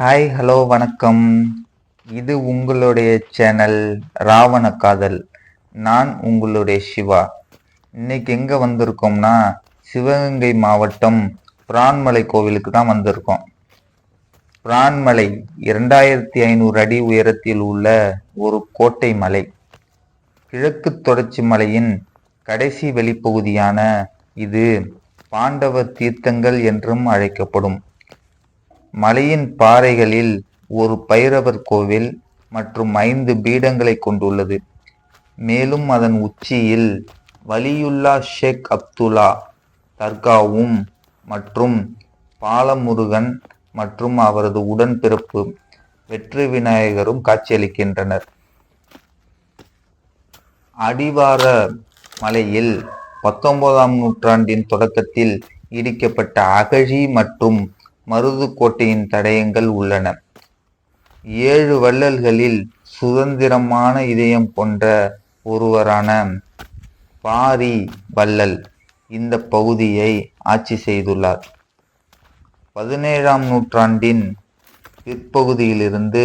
Hi hello வணக்கம். இது உங்களுடைய சேனல் ராவண காதல். நான் உங்களுடைய சிவா. இன்னைக்கு எங்கே வந்திருக்கோம்னா சிவகங்கை மாவட்டம் பிரான்மலை கோவிலுக்கு தான் வந்திருக்கோம். பிரான்மலை இரண்டாயிரத்தி ஐநூறு அடி உயரத்தில் உள்ள ஒரு கோட்டை மலை. கிழக்கு தொடர்ச்சி மலையின் கடைசி வெளிப்பகுதியான இது பாண்டவ தீர்த்தங்கள் என்றும் அழைக்கப்படும். மலையின் பாறைகளில் ஒரு பைரவர் கோவில் மற்றும் ஐந்து பீடங்களை கொண்டுள்ளது. மேலும் அதன் உச்சியில் வலியுல்லா ஷேக் அப்துல்லா தர்காவும் மற்றும் பாலமுருகன் மற்றும் அவரது உடன்பிறப்பு வெற்றி விநாயகரும் காட்சியளிக்கின்றனர். அடிவார மலையில் பத்தொன்பதாம் நூற்றாண்டின் தொடக்கத்தில் இடிக்கப்பட்ட அகழி மற்றும் மருது கோட்டையின் தடயங்கள் உள்ளன. ஏழு வள்ளல்களில் சுதந்திரமான இதயம் கொண்ட ஒருவரான பாரி வள்ளல் இந்த பகுதியை ஆட்சி செய்துள்ளார். பதினேழாம் நூற்றாண்டின் பிற்பகுதியிலிருந்து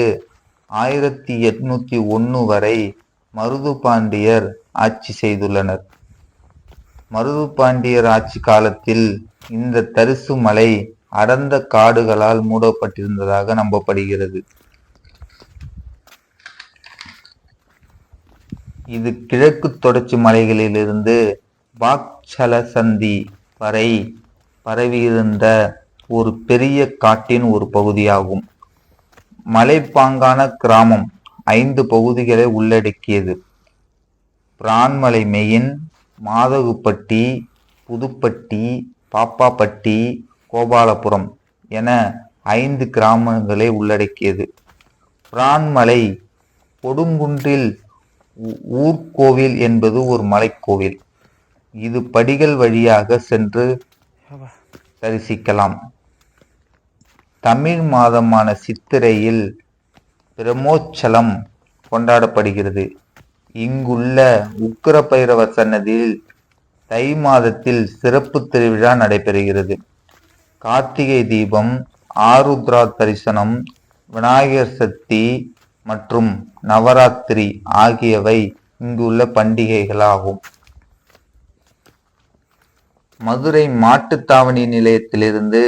ஆயிரத்தி எட்நூத்தி ஒன்று வரை மருது பாண்டியர் ஆட்சி செய்துள்ளனர். மருது பாண்டியர் ஆட்சி காலத்தில் இந்த தரிசு மலை அடர்ந்த காடுகளால் மூடப்பட்டிருந்ததாக நம்பப்படுகிறது. இது கிழக்கு தொடர்ச்சி மலைகளிலிருந்து பாக்சலசந்தி வரை பரவியிருந்த ஒரு பெரிய காட்டின் ஒரு பகுதியாகும். மலைப்பாங்கான கிராமம் ஐந்து பகுதிகளை உள்ளடக்கியது. பிரான்மலை மெயின் மாதகுப்பட்டி புதுப்பட்டி பாப்பாப்பட்டி கோபாலபுரம் என ஐந்து கிராமங்களை உள்ளடக்கியது. பிரான்மலை கொடுங்குன்றில் ஊ- ஊர்கோவில் என்பது ஒரு மலைக்கோவில். இது படிகள் வழியாக சென்று தரிசிக்கலாம். தமிழ் மாதமான சித்திரையில் பிரமோற்சலம் கொண்டாடப்படுகிறது. இங்குள்ள உக்கிர பைரவ சன்னதியில் தை மாதத்தில் சிறப்பு திருவிழா நடைபெறுகிறது. கார்த்திகை தீபம் ஆருத்ரா தரிசனம் விநாயகர் சக்தி மற்றும் நவராத்திரி ஆகியவை இங்குள்ள பண்டிகைகளாகும். மதுரை மாட்டுத்தாவணி நிலையத்திலிருந்து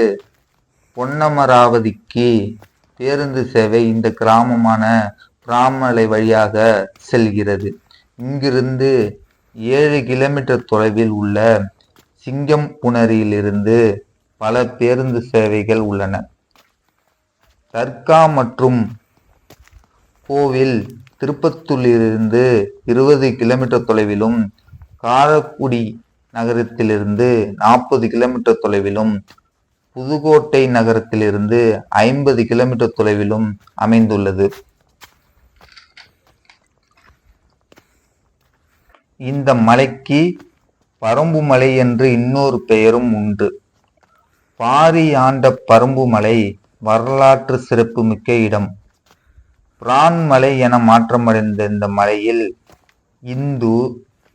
பொன்னமராவதிக்கு பேருந்து சேவை இந்த கிராமமான பிராமலை வழியாக செல்கிறது. இங்கிருந்து ஏழு கிலோமீட்டர் தொலைவில் உள்ள சிங்கம் புணரியிலிருந்து பல பேருந்து சேவைகள் உள்ளன. தர்கா மற்றும் கோவில் திருப்பத்தூரிலிருந்து இருபது கிலோமீட்டர் தொலைவிலும் காரக்குடி நகரத்திலிருந்து நாற்பது கிலோமீட்டர் தொலைவிலும் புதுக்கோட்டை நகரத்திலிருந்து ஐம்பது கிலோமீட்டர் தொலைவிலும் அமைந்துள்ளது. இந்த மலைக்கு பரம்பு மலை என்று இன்னொரு பெயரும் உண்டு. பாரி ஆண்ட பரும்பு மலை வரலாற்று சிறப்புமிக்க இடம். பிரான் மலை என மாற்றமடைந்த இந்த மலையில் இந்து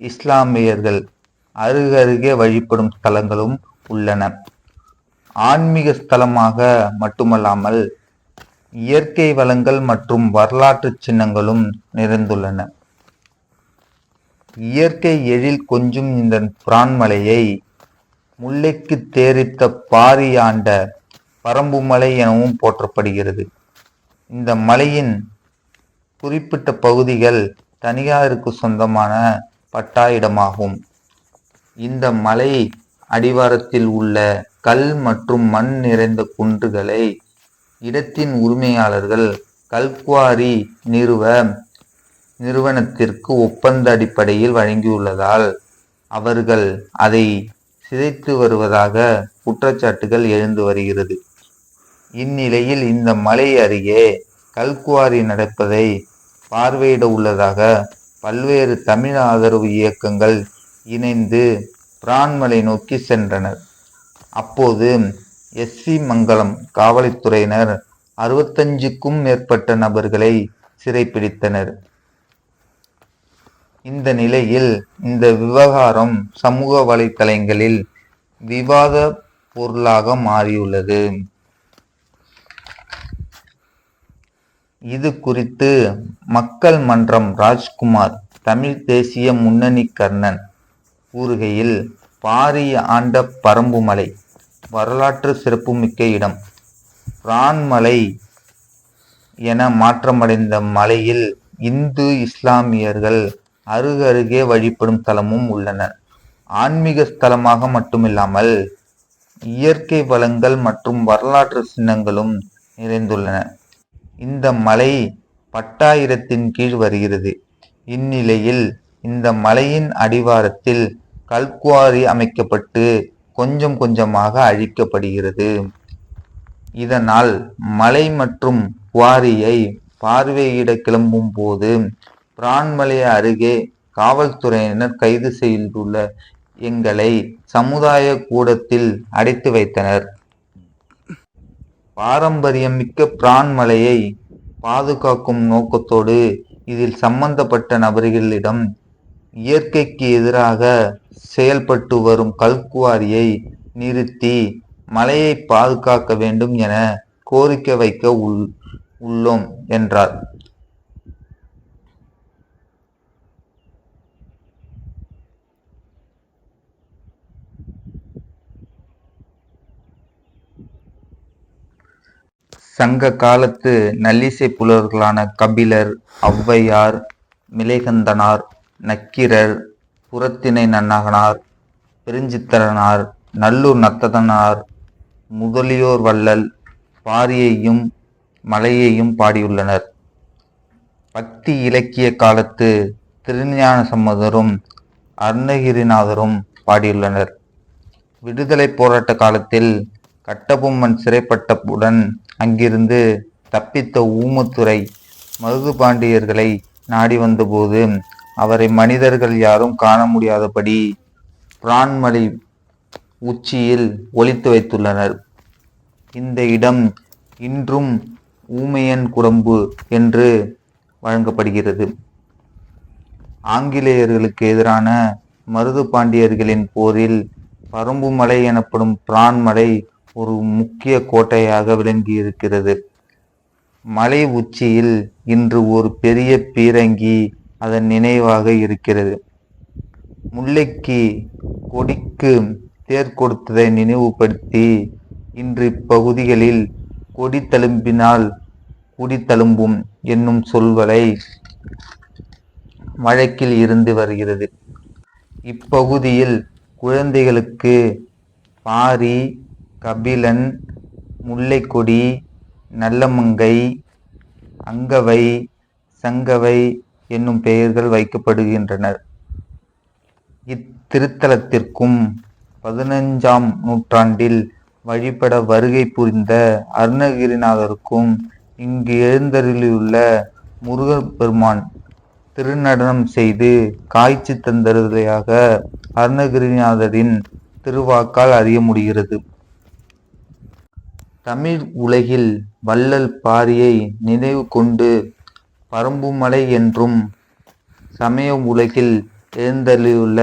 இஸ்லாமியர்கள் அருகருகே வழிபடும் ஸ்தலங்களும் உள்ளன. ஆன்மீக ஸ்தலமாக மட்டுமல்லாமல் இயற்கை வளங்கள் மற்றும் வரலாற்று சின்னங்களும் நிறைந்துள்ளன. இயற்கை எழில் கொஞ்சும் இந்த பிரான்மலையை முல்லைக்கு தேரித்த பாரியாண்ட பரம்புமலை எனவும் போற்றப்படுகிறது. இந்த மலையின் குறிப்பிட்ட பகுதிகள் தனியாருக்கு சொந்தமான பட்டா இடமாகும். இந்த மலை அடிவாரத்தில் உள்ள கல் மற்றும் மண் நிறைந்த குன்றுகளை இடத்தின் உரிமையாளர்கள் கல்குவாரி நிறுவ நிறுவனத்திற்கு ஒப்பந்த அடிப்படையில் வழங்கியுள்ளதால் அவர்கள் அதை சிதைத்து வருவதாக குற்றச்சாட்டுகள் எழுந்து வருகிறது. இந்நிலையில் இந்த மலை அருகே கல்குவாரி நடப்பதை பார்வையிட உள்ளதாக பல்வேறு தமிழ் ஆதரவு இயக்கங்கள் இணைந்து பிரான்மலை நோக்கி சென்றனர். அப்போது எஸ்சி மங்கலம் காவல்துறையினர் அறுபத்தஞ்சுக்கும் மேற்பட்ட நபர்களை சிறைப்பிடித்தனர். இந்த நிலையில் இந்த விவகாரம் சமூக வலைத்தளங்களில் விவாத பொருளாக மாறியுள்ளது. இது குறித்து மக்கள் மன்றம் ராஜ்குமார் தமிழ் தேசிய முன்னணி கர்ணன் கூறுகையில் பாரிய ஆண்ட பரம்புமலை வரலாற்று சிறப்புமிக்க இடம். பிரான்மலை என மாற்றமடைந்த மலையில் இந்து இஸ்லாமியர்கள் அருகருகே வழிபடும் தலமும் உள்ளன. ஆன்மீக ஸ்தலமாக மட்டுமில்லாமல் இயற்கை வளங்கள் மற்றும் வரலாற்று சின்னங்களும் நிறைந்துள்ளன. இந்த மலை பட்டாயிரத்தின் கீழ் வருகிறது. இந்நிலையில் இந்த மலையின் அடிவாரத்தில் கல்குவாரி அமைக்கப்பட்டு கொஞ்சம் கொஞ்சமாக அழிக்கப்படுகிறது. இதனால் மலை மற்றும் குவாரியை பார்வையிட கிளம்பும் போது பிரான்மலை அருகே காவல்துறையினர் கைது செய்துள்ள எங்களை சமுதாய கூடத்தில் அடைத்து வைத்தனர். பாரம்பரியம் மிக்க பிரான்மலையை பாதுகாக்கும் நோக்கத்தோடு இதில் சம்பந்தப்பட்ட நபர்களிடம் இயற்கைக்கு எதிராக செயல்பட்டு வரும் கல்குவாரியை நிறுத்தி மலையை பாதுகாக்க வேண்டும் என கோரிக்கை வைக்க உள் உள்ளோம் என்றார். சங்க காலத்து நல்லிசை புலவர்களான கபிலர் ஔவையார் மிலைகந்தனார் நக்கீரர் புறத்திணை நன்னகனார் பெருஞ்சித்திரனார் நல்லூர் நத்ததனார் முதலியோர் வள்ளல் பாரியையும் மலையையும் பாடியுள்ளனர். பக்தி இலக்கிய காலத்து திருஞான சம்மதரும் அருணகிரிநாதரும் பாடியுள்ளனர். விடுதலை போராட்ட காலத்தில் கட்டபொம்மன் சிறைப்பட்டவுடன் அங்கிருந்து தப்பித்த ஊமத்துறை மருது பாண்டியர்களை நாடி வந்தபோது அவரை மனிதர்கள் யாரும் காண முடியாதபடி பிரான்மலை உச்சியில் ஒளித்து வைத்துள்ளனர். இந்த இடம் இன்றும் ஊமையன் குடம்பு என்று வழங்கப்படுகிறது. ஆங்கிலேயர்களுக்கு எதிரான மருது பாண்டியர்களின் போரில் பரும்புமலை எனப்படும் பிரான்மலை ஒரு முக்கிய கோட்டையாக விளங்கியிருக்கிறது. மலை உச்சியில் இன்று ஒரு பெரிய பீரங்கி அதன் நினைவாக இருக்கிறது. முல்லைக்கு கொடிக்கு தேர் கொடுத்ததை நினைவுபடுத்தி இன்று இப்பகுதிகளில் கொடி தழும்பினால் குடி தழும்பும் என்னும் சொல்வலை வழக்கில் இருந்து வருகிறது. இப்பகுதியில் குழந்தைகளுக்கு பாரி கபிலன் முல்லைக்கொடி நல்லமங்கை அங்கவை சங்கவை என்னும் பெயர்கள் வைக்கப்படுகின்றனர். இத்திருத்தலத்திற்கும் பதினஞ்சாம் நூற்றாண்டில் வழிபட வருகை புரிந்த அருணகிரிநாதருக்கும் இங்கு எழுந்தருளியுள்ள முருகப்பெருமான் திருநடனம் செய்து காய்ச்சி தந்தருதையாக அருணகிரிநாதரின் திருவாக்கால் அறிய முடிகிறது. தமிழ் உலகில் வள்ளல் பாரியை நினைவு கொண்டு பரம்புமலை என்றும் சமய உலகில் எழுந்தருளியுள்ள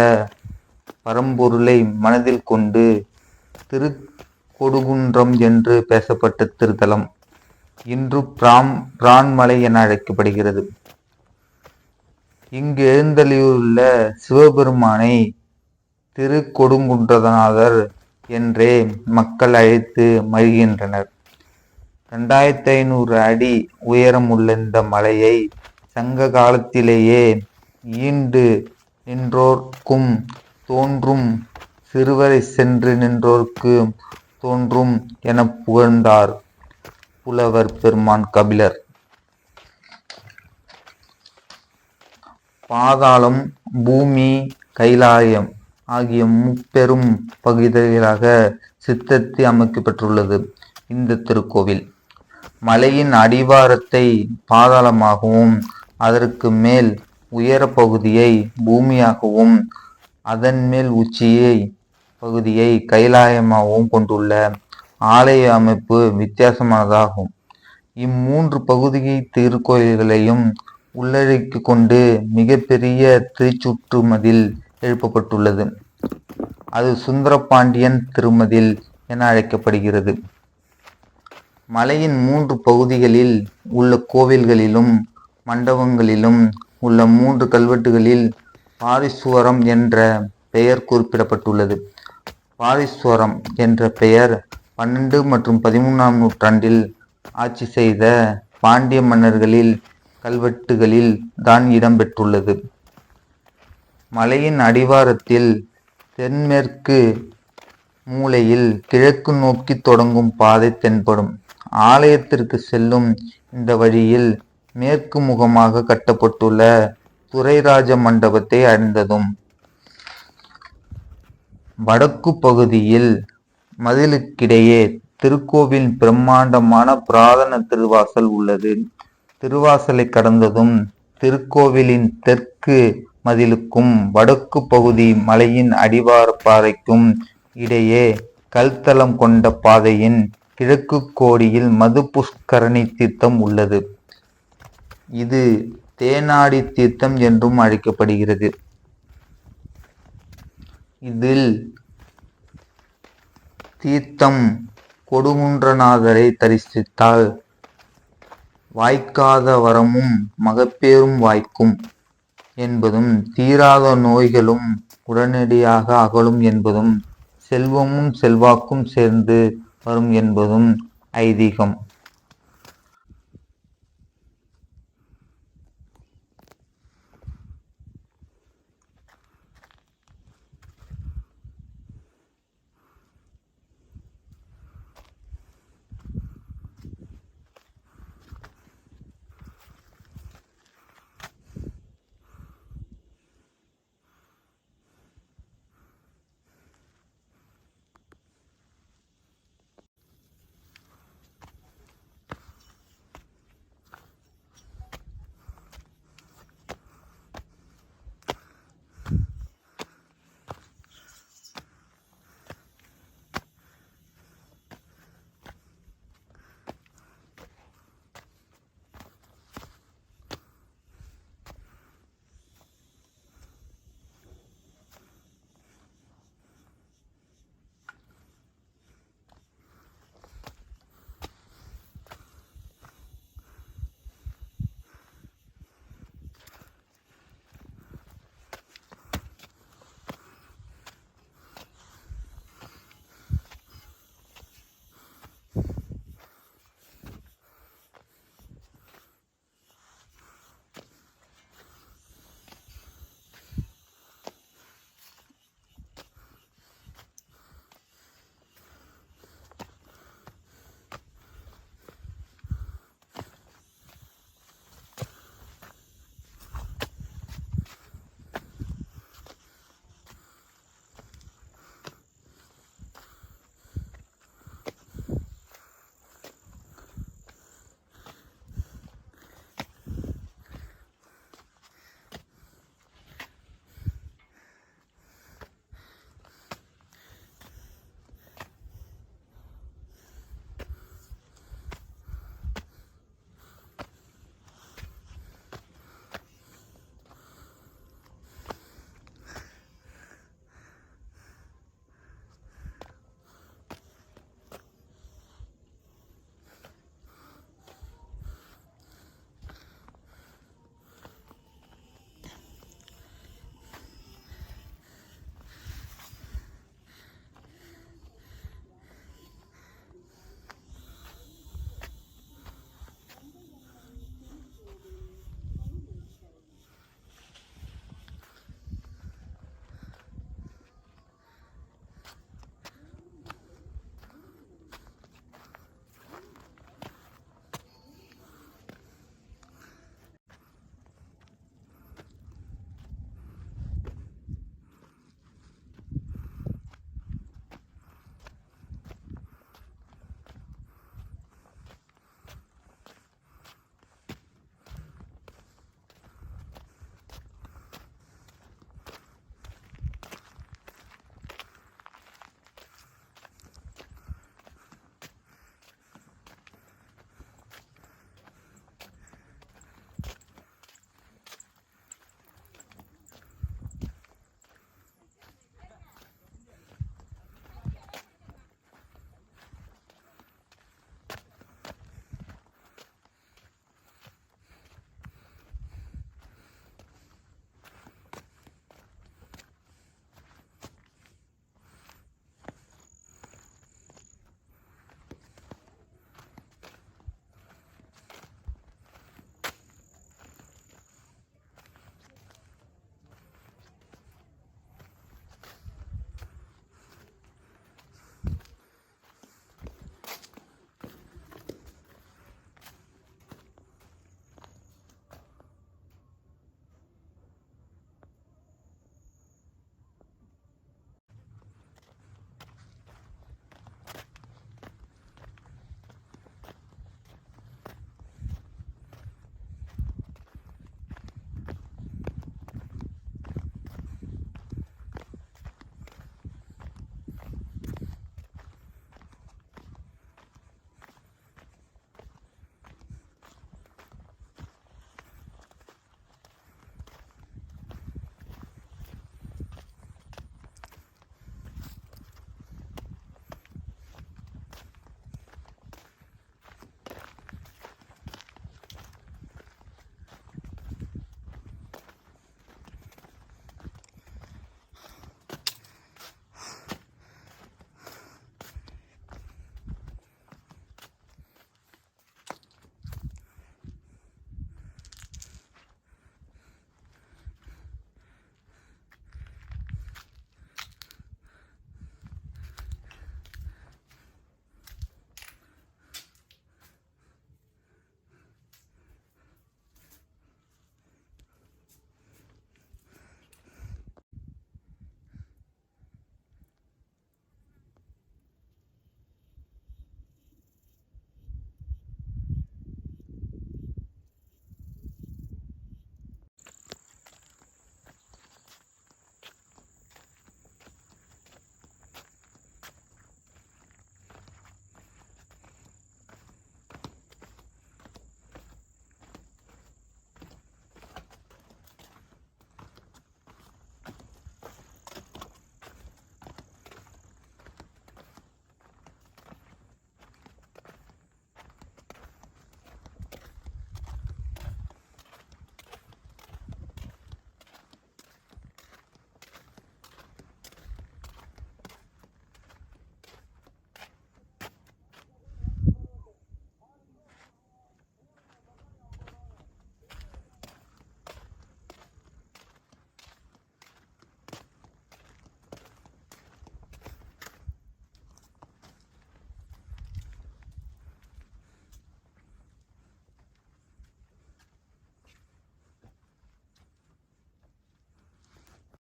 பரம்பொருளை மனதில் கொண்டு திரு கொடுகுன்றம் என்று பேசப்பட்ட திருத்தலம் இன்று பிராம் பிரான்மலை என அழைக்கப்படுகிறது. இங்கு எழுந்தளியுள்ள சிவபெருமானை திருக்கொடுங்குன்றநாதர் என்றே மக்கள் அழைத்து மகிழ்கின்றனர். இரண்டாயிரத்தி ஐநூறு அடி உயரம் உள்ள இந்த மலையை சங்க காலத்திலேயே ஈண்டு நின்றோர்க்கும் தோன்றும் சிறுவரை சென்று நின்றோர்க்கு தோன்றும் என புகழ்ந்தார் புலவர் பெருமான் கபிலர். பாதாளம் பூமி கைலாயம் ஆகிய முப்பெரும் பகுதிகளாக சித்தத்தி அமைக்கப்பட்டுள்ளது இந்த திருக்கோவில். மலையின் அடிவாரத்தை பாதாளமாகவும் அதற்கு மேல் உயர பகுதியை பூமியாகவும் அதன் மேல் உச்சியை பகுதியை கைலாயமாகவும் கொண்டுள்ள ஆலய அமைப்பு வித்தியாசமானதாகும். இம்மூன்று பகுதி திருக்கோயில்களையும் உள்ளடக்கி கொண்டு மிகப்பெரிய திருச்சுற்றுமதில் எழுப்பப்பட்டுள்ளது. அது சுந்தரபாண்டியன் திருமதில் என அழைக்கப்படுகிறது. மலையின் மூன்று பகுதிகளில் உள்ள கோவில்களிலும் மண்டபங்களிலும் உள்ள மூன்று கல்வெட்டுகளில் பாரிஸ்வரம் என்ற பெயர் குறிப்பிடப்பட்டுள்ளது. பாரிஸ்வரம் என்ற பெயர் பன்னெண்டு மற்றும் பதிமூணாம் நூற்றாண்டில் ஆட்சி செய்த பாண்டிய மன்னர்களில் கல்வெட்டுகளில் தான் இடம்பெற்றுள்ளது. மலையின் அடிவாரத்தில் தென்மேற்கு மூலையில் கிழக்கு நோக்கி தொடங்கும் பாதை தென்படும். ஆலயத்திற்கு செல்லும் இந்த வழியில் மேற்கு முகமாக கட்டப்பட்டுள்ள துரைராஜ மண்டபத்தை அடைந்ததும் வடக்கு பகுதியில் மதிலுக்கிடையே திருக்கோவில் பிரம்மாண்டமான புராதன திருவாசல் உள்ளது. திருவாசலை கடந்ததும் திருக்கோவிலின் தெற்கு மதிலுக்கும் வடக்கு பகுதி மலையின் அடிவார பாறைக்கும் இடையே கல்தளம் கொண்ட பாதையின் கிழக்கு கோடியில் மது புஷ்கரணி தீர்த்தம் உள்ளது. இது தேனாடி தீர்த்தம் என்றும் அழைக்கப்படுகிறது. இதில் தீர்த்தம் கொடுங்குன்றநாதரை தரிசித்தால் வாய்க்காத வரமும் மகப்பேரும் வாய்க்கும். என்பதும் தீராத நோய்களும் உடனடியாக அகலும் என்பதும் செல்வமும் செல்வாக்கும் சேர்ந்து வரும் என்பதும் ஐதீகம்.